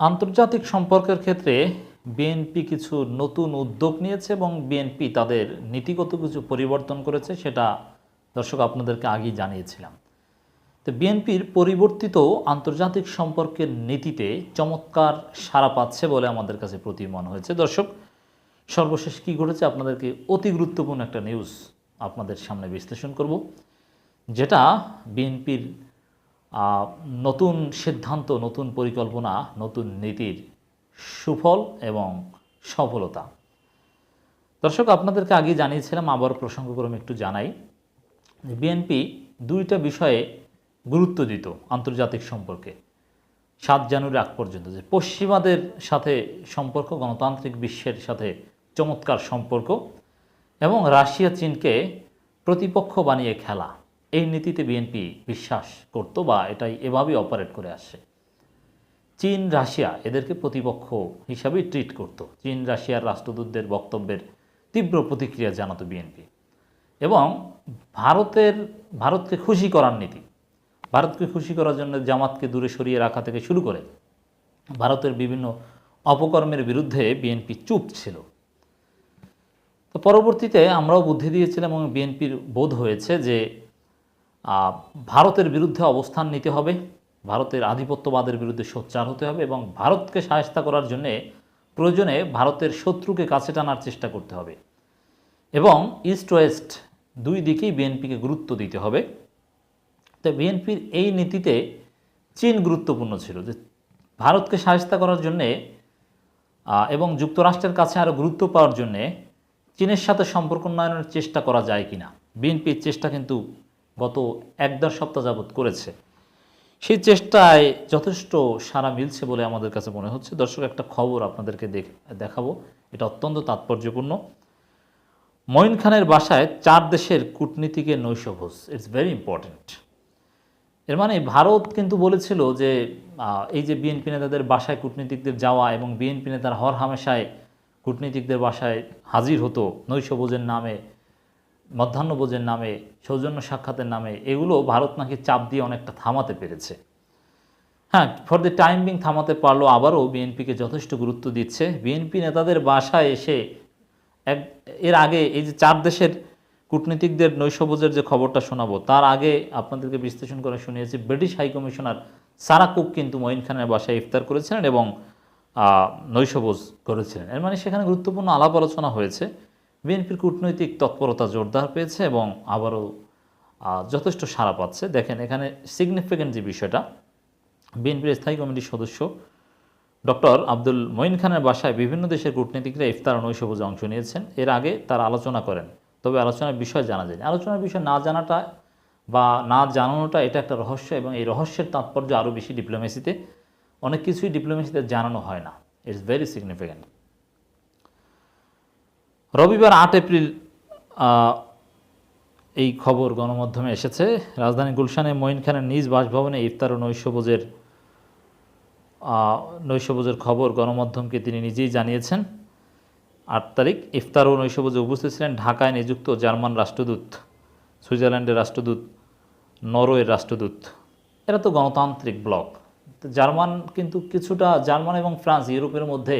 আন্তর্জাতিক সম্পর্কের ক্ষেত্রে বিএনপি কিছু নতুন উদ্যোগ নিয়েছে এবং বিএনপি তাদের নীতিগত কিছু পরিবর্তন করেছে সেটা দর্শক আপনাদেরকে আগেই জানিয়েছিলাম। তো বিএনপির পরিবর্তিত আন্তর্জাতিক সম্পর্কের নীতিতে চমৎকার সাড়া পাচ্ছে বলে আমাদের কাছে প্রতীয়মান হয়েছে। দর্শক, সর্বশেষ কী ঘটেছে আপনাদেরকে অতি গুরুত্বপূর্ণ একটা নিউজ আপনাদের সামনে বিশ্লেষণ করব, যেটা বিএনপির নতুন সিদ্ধান্ত, নতুন পরিকল্পনা, নতুন নীতির সুফল এবং সফলতা। দর্শক, আপনাদেরকে আগে জানিয়েছিলাম, আবার প্রসঙ্গক্রমে একটু জানাই। বিএনপি দুইটা বিষয়ে গুরুত্ব দিত আন্তর্জাতিক সম্পর্কে। সাত জানুয়ারি আগ পর্যন্ত যে পশ্চিমাদের সাথে সম্পর্ক, গণতান্ত্রিক বিশ্বের সাথে চমৎকার সম্পর্ক এবং রাশিয়া চীনকে প্রতিপক্ষ বানিয়ে খেলা। এই নীতিতে বিএনপি বিশ্বাস করত বা এটাই এভাবেই অপারেট করে আসছে। চীন, রাশিয়া এদেরকে প্রতিপক্ষ হিসাবেই ট্রিট করত। চীন, রাশিয়ার রাষ্ট্রদূতদের বক্তব্যের তীব্র প্রতিক্রিয়া জানাতো বিএনপি। এবং ভারতের, ভারতকে খুশি করার নীতি, ভারতকে খুশি করার জন্য জামাতকে দূরে সরিয়ে রাখা থেকে শুরু করে ভারতের বিভিন্ন অপকর্মের বিরুদ্ধে বিএনপি চুপ ছিল। তো পরবর্তীতে আমরাও বুদ্ধি দিয়েছিলাম এবং বিএনপির বোধ হয়েছে যে ভারতের বিরুদ্ধে অবস্থান নিতে হবে, ভারতের আধিপত্যবাদের বিরুদ্ধে সোচ্চার হতে হবে এবং ভারতকে সাহায্য করার জন্যে প্রয়োজনে ভারতের শত্রুকে কাছে টানার চেষ্টা করতে হবে এবং ইস্ট ওয়েস্ট দুই দিকেই বিএনপিকে গুরুত্ব দিতে হবে। তো বিএনপির এই নীতিতে চীন গুরুত্বপূর্ণ ছিল যে ভারতকে সাহায্য করার জন্যে এবং যুক্তরাষ্ট্রের কাছে আরও গুরুত্ব পাওয়ার জন্যে চীনের সাথে সম্পর্ক উন্নয়নের চেষ্টা করা যায় কিনা। বিএনপির চেষ্টা কিন্তু গত এক দেড় সপ্তাহ যাবৎ করেছে। সেই চেষ্টায় যথেষ্ট সাড়া মিলছে বলে আমাদের কাছে মনে হচ্ছে। দর্শক, একটা খবর আপনাদেরকে দেখ- দেখাবো। এটা অত্যন্ত তাৎপর্যপূর্ণ। মঈন খানের বাসায় চার দেশের কূটনীতিকের নৈশভোজ। ইটস ভেরি ইম্পর্ট্যান্ট এর মানে ভারত কিন্তু বলেছিল যে এই যে বিএনপি নেতাদের বাসায় কূটনীতিকদের যাওয়া এবং বিএনপি নেতার হর হামেশায় কূটনীতিকদের বাসায় হাজির হতো নৈশভোজের নামে মধ্যাহ্নভোজের নামে, সৌজন্য সাক্ষাতের নামে, এগুলো ভারত নাকি চাপ দিয়ে অনেকটা থামাতে পেরেছে। হ্যাঁ ফর দ্য টাইম বিং থামাতে পারল আবারও বিএনপিকে যথেষ্ট গুরুত্ব দিচ্ছে। বিএনপি নেতাদের বাসায় এসে এক, এর আগে এই যে চার দেশের কূটনীতিকদের নৈশভোজের যে খবরটা শোনাবো, তার আগে আপনাদেরকে বিশ্লেষণ করে শুনিয়েছি, British high commissioner Sarah Cook কিন্তু মঈন খানের বাসায় ইফতার করেছিলেন এবং নৈশভোজ করেছিলেন। এর মানে সেখানে গুরুত্বপূর্ণ আলাপ আলোচনা হয়েছে। বিএনপির কূটনৈতিক তৎপরতা জোরদার পেয়েছে এবং আবারও যথেষ্ট সাড়া পাচ্ছে। দেখেন, এখানে সিগনিফিক্যান্ট যে বিষয়টা, বিএনপির স্থায়ী কমিটির সদস্য ডক্টর আব্দুল মঈন খানের বাসায় বিভিন্ন দেশের কূটনীতিকরা ইফতার নৈশভোজে অংশ নিয়েছেন। এর আগে তারা আলোচনা করেন, তবে আলোচনার বিষয় জানা যায়নি। আলোচনার বিষয় না জানাটা বা না জানানোটা এটা একটা রহস্য এবং এই রহস্যের তাৎপর্য আরও বেশি ডিপ্লোমেসিতে অনেক কিছুই ডিপ্লোমেসিতে জানানো হয় না। ইটস ভেরি সিগনিফিক্যান্ট রবিবার আট এপ্রিল এই খবর গণমাধ্যমে এসেছে। রাজধানী গুলশানে মঈন খানের নিজ বাসভবনে ইফতার ও নৈশভোজের নৈশভোজের খবর গণমাধ্যমকে তিনি নিজেই জানিয়েছেন। আট তারিখ ইফতার ও নৈশভোজে উপস্থিত ছিলেন ঢাকায় নিযুক্ত জার্মান রাষ্ট্রদূত, সুইজারল্যান্ডের রাষ্ট্রদূত, নরওয়ের রাষ্ট্রদূত। এরা তো গণতান্ত্রিক ব্লক। জার্মান কিন্তু কিছুটা, জার্মান এবং ফ্রান্স ইউরোপের মধ্যে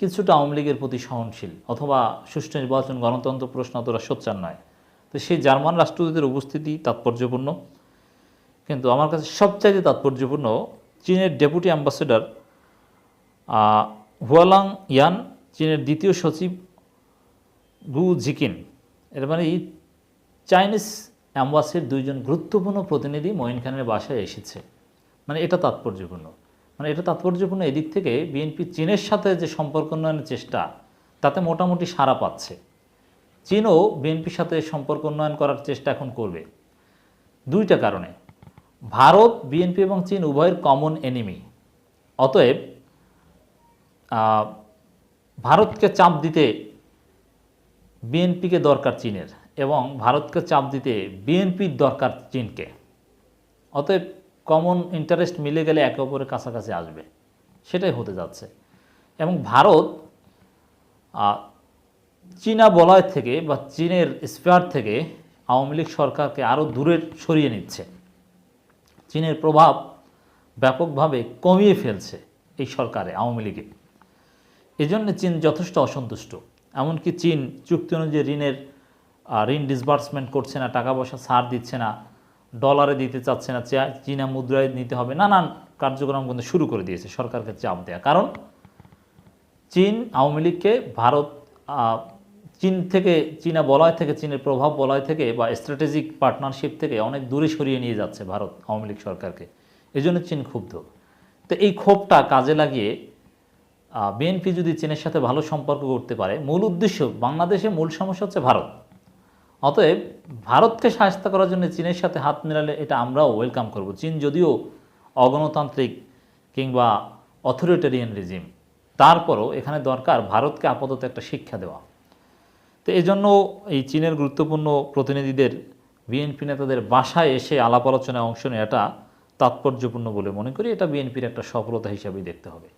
কিছুটা আওয়ামী লীগের প্রতি সহনশীল অথবা সুষ্ঠু নির্বাচন গণতন্ত্র প্রশ্ন অতটা সোচ্চার নয়। তো সেই জার্মান রাষ্ট্রদূতের উপস্থিতি তাৎপর্যপূর্ণ। কিন্তু আমার কাছে সবচাইতে তাৎপর্যপূর্ণ চীনের ডেপুটি অ্যাম্বাসেডর হুয়ালাং ইয়ান, চীনের দ্বিতীয় সচিব গু জিকিন। এর মানে চাইনিজ অ্যাম্বাসির দুইজন গুরুত্বপূর্ণ প্রতিনিধি মঈন খানের বাসায় এসেছে। মানে এটা তাৎপর্যপূর্ণ। মানে এটা তাৎপর্যপূর্ণ এদিক থেকে বিএনপি চীনের সাথে যে সম্পর্ক উন্নয়নের চেষ্টা, তাতে মোটামুটি সাড়া পাচ্ছে। চীনও বিএনপির সাথে সম্পর্ক উন্নয়ন করার চেষ্টা এখন করবে। দুইটা কারণে। ভারত বিএনপি এবং চীন উভয়ের কমন এনিমি অতএব ভারতকে চাপ দিতে বিএনপিকে দরকার চীনের এবং ভারতকে চাপ দিতে বিএনপির দরকার চীনকে। অতএব কমন ইন্টারেস্ট মিলে গেলে একে অপরের কাছাকাছি আসবে। সেটাই হতে যাচ্ছে। এবং ভারত চীনা বলয় থেকে বা চীনের স্পেয়ার থেকে আওয়ামী লীগ সরকারকে আরও দূরে সরিয়ে নিচ্ছে। চীনের প্রভাব ব্যাপকভাবে কমিয়ে ফেলছে এই সরকারে, আওয়ামী লীগে। এই জন্য চীন যথেষ্ট অসন্তুষ্ট। এমনকি চীন চুক্তি অনুযায়ী ঋণের ঋণ ডিসবার্সমেন্ট করছে না, টাকা পয়সা ছাড় দিচ্ছে না। ডলারে দিতে চাচ্ছে না চীনা মুদ্রায় নিতে হবে, নানান কার্যক্রম কিন্তু শুরু করে দিয়েছে সরকারকে চাপ দেওয়া। কারণ চীন আওয়ামী লীগকে ভারত চীন থেকে, চীনা বলয় থেকে, চীনের প্রভাব বলয় থেকে বা স্ট্র্যাটেজিক পার্টনারশিপ থেকে অনেক দূরে সরিয়ে নিয়ে যাচ্ছে ভারত আওয়ামী লীগ সরকারকে। এই জন্য চীন ক্ষুব্ধ। তো এই ক্ষোভটা কাজে লাগিয়ে বিএনপি যদি চীনের সাথে ভালো সম্পর্ক করতে পারে, মূল উদ্দেশ্য বাংলাদেশে মূল সমস্যা হচ্ছে ভারত। অতএব ভারতকে সাহায্য করার জন্য চীনের সাথে হাত মেলালে এটা আমরাও ওয়েলকাম করব। চীন যদিও অগণতান্ত্রিক কিংবা অথরিটেরিয়ান রিজিম তারপরও এখানে দরকার ভারতকে আপাতত একটা শিক্ষা দেওয়া। তো এই জন্য এই চীনের গুরুত্বপূর্ণ প্রতিনিধিদের বিএনপি নেতাদের বাসায় এসে আলাপ আলোচনায় অংশ নেওয়াটা তাৎপর্যপূর্ণ বলে মনে করি। এটা বিএনপির একটা সফলতা হিসাবেই দেখতে হবে।